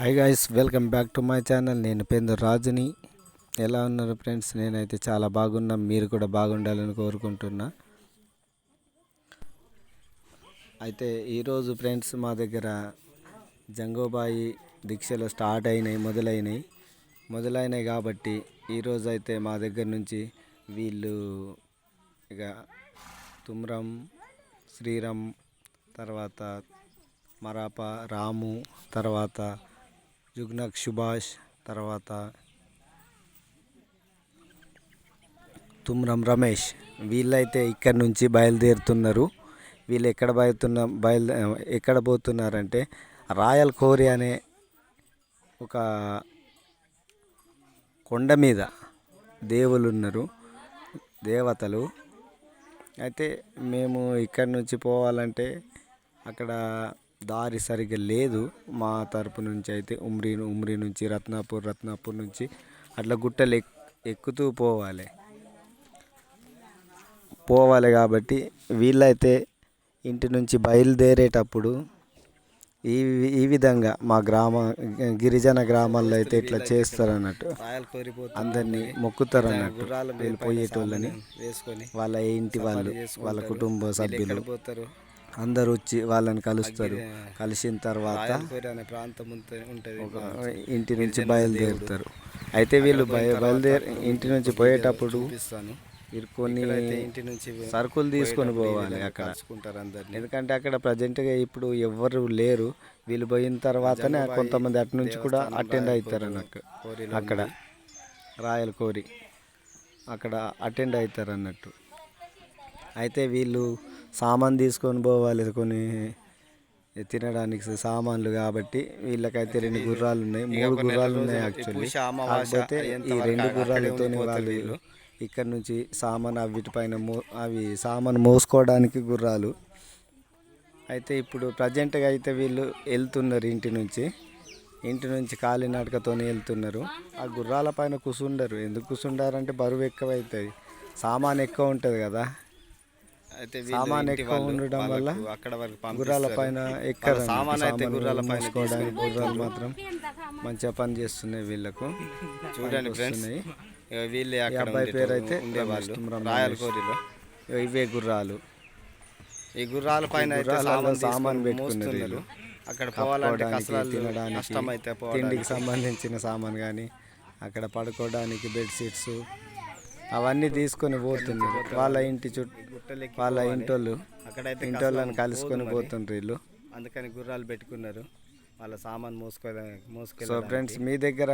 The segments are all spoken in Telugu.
Hi guys welcome back to my channel నేను పేరు రాజుని. ఎలా ఉన్నారు ఫ్రెండ్స్ నేనైతే చాలా బాగున్నా. మీరు కూడా బాగుండాలని కోరుకుంటున్నా. అయితే ఈరోజు ఫ్రెండ్స్ మా దగ్గర జంగోబాయి దీక్షలు స్టార్ట్ అయినాయి మొదలైనవి మొదలైనాయి కాబట్టి ఈరోజు అయితే మా దగ్గర నుంచి వీళ్ళు ఇక తుమ్రం శ్రీరామ్ తర్వాత మరాప రాము తర్వాత జుగ్నక్ సుభాష్ తర్వాత తుమ్రం రమేష్. వీళ్ళైతే ఇక్కడ నుంచి బయలుదేరుతున్నారు. వీళ్ళు ఎక్కడ బయలుతున్న బయలు ఎక్కడ పోతున్నారంటే రాయల్ కోరి అనే ఒక కొండ మీద దేవుళ్ళు ఉన్నారు దేవతలు. అయితే మేము ఇక్కడ నుంచి పోవాలంటే అక్కడ దారి సరిగ్గా లేదు. మా తరపు నుంచి అయితే ఉమ్రీ ఉమ్రీ నుంచి రత్నాపూర్ రత్నాపూర్ నుంచి అట్లా గుట్టలు ఎక్ ఎక్కుతూ పోవాలి. పోవాలి కాబట్టి వీళ్ళైతే ఇంటి నుంచి బయలుదేరేటప్పుడు ఈ ఈ విధంగా మా గ్రామ గిరిజన గ్రామాల్లో అయితే ఇట్లా చేస్తారు అన్నట్టు అందరినీ మొక్కుతారు అన్నట్టు వీళ్ళు పోయేటోళ్ళని వేసుకొని వాళ్ళ ఇంటి వాళ్ళు వాళ్ళ కుటుంబ సభ్యులు. అందరూ వచ్చి వాళ్ళని కలుస్తారు. కలిసిన తర్వాత ఇంటి నుంచి బయలుదేరుతారు. అయితే వీళ్ళు బయ బయలుదేరి ఇంటి నుంచి పోయేటప్పుడు కొన్ని ఇంటి నుంచి సరుకులు తీసుకొని పోవాలి అక్కడ. ఎందుకంటే అక్కడ ప్రజెంట్గా ఇప్పుడు ఎవ్వరు లేరు. వీళ్ళు పోయిన తర్వాతనే కొంతమంది అటు నుంచి కూడా అటెండ్ అవుతారు అన్నట్టు. అక్కడ రాయల్ కోరి. అక్కడ అటెండ్ అవుతారు అన్నట్టు. అయితే వీళ్ళు సామాన్ తీసుకొని పోవాలి కొన్ని తినడానికి సామాన్లు కాబట్టి వీళ్ళకైతే రెండు గుర్రాలు ఉన్నాయి. మూడు గుర్రాలు ఉన్నాయి యాక్చువల్లీ కాకపోతే ఈ రెండు గుర్రాలతో వాళ్ళు ఇక్కడ నుంచి సామాన్ వీటిపైన మో అవి సామాన్ మోసుకోవడానికి గుర్రాలు. అయితే ఇప్పుడు ప్రజెంట్గా అయితే వీళ్ళు వెళ్తున్నారు ఇంటి నుంచి. ఇంటి నుంచి కాలినడకతో వెళ్తున్నారు. ఆ గుర్రాల పైన కూసుండరు. ఎందుకు కూసుండారంటే బరువు ఎక్కువ అవుతుంది సామాన్ ఎక్కువ ఉంటుంది కదా. అయితే సామాన్ ఎక్కువ ఉండడం వల్ల అక్కడ వరకు గుర్రాల పైన ఎక్కరు. సామాన్ అయితే గుర్రాల పైన మోసుకోవడానికి గుర్రాలు మాత్రం మంచిగా పని చేస్తున్నాయి వీళ్ళకు. చూడండి ఫ్రెండ్స్. వీళ్ళే అక్కడ పేరు అయితే ఉండేవాళ్ళు. రమేష్ రాయల్ కోరిలో. ఇవే గుర్రాలు. ఈ గుర్రాల పైన సామాన్ పెట్టుకున్నారు అక్కడ పోవాలంటే తినడానికి తిండికి సంబంధించిన సామాన్ కానీ అక్కడ పడుకోవడానికి బెడ్షీట్స్ అవన్నీ తీసుకొని పోతున్నారు వాళ్ళ ఇంటి చుట్టూ వాళ్ళ ఇంటోళ్ళు అక్కడైతే ఇంటోళ్ళని కలుసుకొని పోతుండ్రు వీళ్ళు. అందుకని గుర్రాలు పెట్టుకున్నారు. వాళ్ళ సామాన్ మోసుకో సో మోసుకెళ్ళి ఫ్రెండ్స్ మీ దగ్గర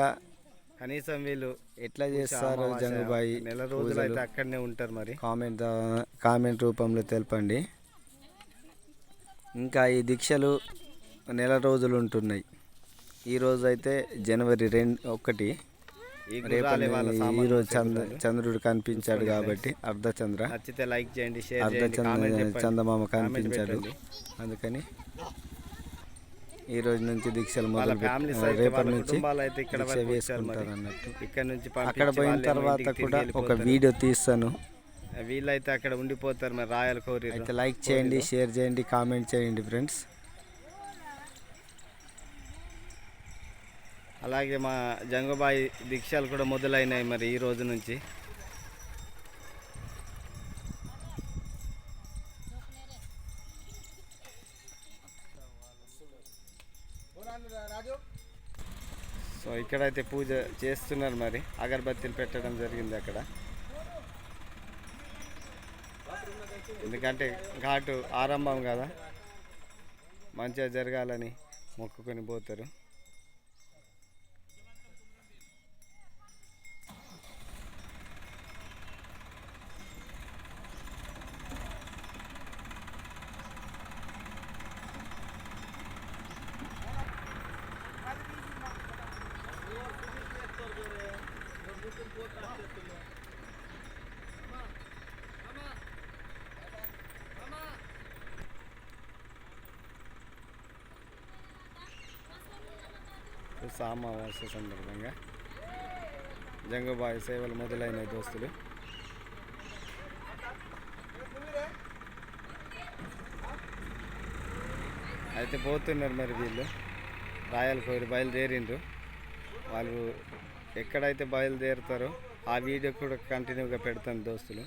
కనీసం వీళ్ళు ఎట్లా చేస్తారు జంగుబాయి నెల రోజులు అయితే అక్కడనే ఉంటారు మరి. కామెంట్ కామెంట్ రూపంలో తెలపండి. ఇంకా ఈ దీక్షలు నెల రోజులు ఉంటున్నాయి. ఈరోజు అయితే జనవరి రెండు ఒకటి. ఈరోజు చంద్ర చంద్రుడు కనిపించాడు కాబట్టి అర్ధచంద్ర. నచ్చితే లైక్ చేయండి షేర్ అర్ధ చేయండి కామెంట్ చంద్ర చెప్పండి. చందమామ కనిపించాడు. అందుకని ఈ రోజు నుంచి దీక్షలు మొదలు రేపటి నుంచి దీక్ష వేసుకుంటారు అన్నట్టు. ఇక్కడ నుంచి అక్కడ పోయిన తర్వాత కూడా ఒక. వీడియో తీస్తాను. వీళ్ళైతే అక్కడ ఉండిపోతారు మరి రాయల్ కోరి అయితే లైక్ చేయండి షేర్ చేయండి కామెంట్ చేయండి ఫ్రెండ్స్. అలాగే మా జంగబాయి దీక్షలు కూడా మొదలైనాయి మరి ఈ రోజు నుంచి. సో ఇక్కడైతే పూజ చేస్తున్నారు మరి. అగరబత్తీలు పెట్టడం జరిగింది అక్కడ. ఎందుకంటే ఘాటు ఆరంభం కదా. మంచిగా జరగాలని మొక్కుకొని పోతారు. సామావాస సందర్భంగా జంగబాయి సేవలు మొదలైన దోస్తులు. అయితే పోతున్నారు మరి వీళ్ళు. రాయల్ కోరి బయలుదేరిండ్రు. వాళ్ళు ఎక్కడైతే బయలుదేరుతారో ఆ వీడియో కూడా కంటిన్యూగా పెడతాను దోస్తులు.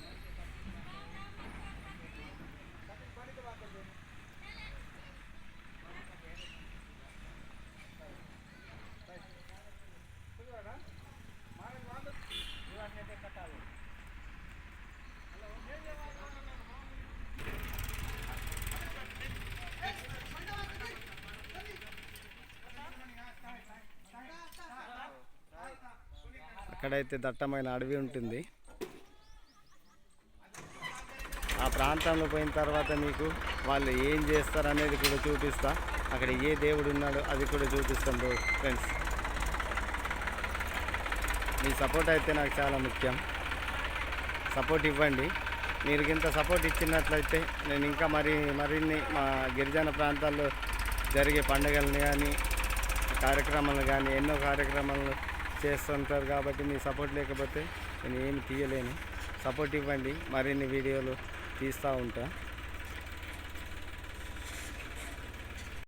అక్కడైతే దట్టమైన అడవి ఉంటుంది. ఆ ప్రాంతంలో పోయిన తర్వాత మీకు వాళ్ళు ఏం చేస్తారు అనేది కూడా చూపిస్తా. అక్కడ ఏ దేవుడు ఉన్నాడో అది కూడా చూపిస్తాం ఫ్రెండ్స్. మీ సపోర్ట్ అయితే నాకు చాలా ముఖ్యం. సపోర్ట్ ఇవ్వండి. మీరు ఇంత సపోర్ట్ ఇచ్చినట్లయితే నేను ఇంకా మరి మరిన్ని మా గిరిజన ప్రాంతాల్లో జరిగే పండుగలను కానీ కార్యక్రమాలు కానీ ఎన్నో కార్యక్రమాలు చేస్తుంటారు కాబట్టి మీ సపోర్ట్ లేకపోతే నేను ఏమి తీయలేను. సపోర్ట్ ఇవ్వండి. మరిన్ని వీడియోలు తీస్తూ ఉంటాను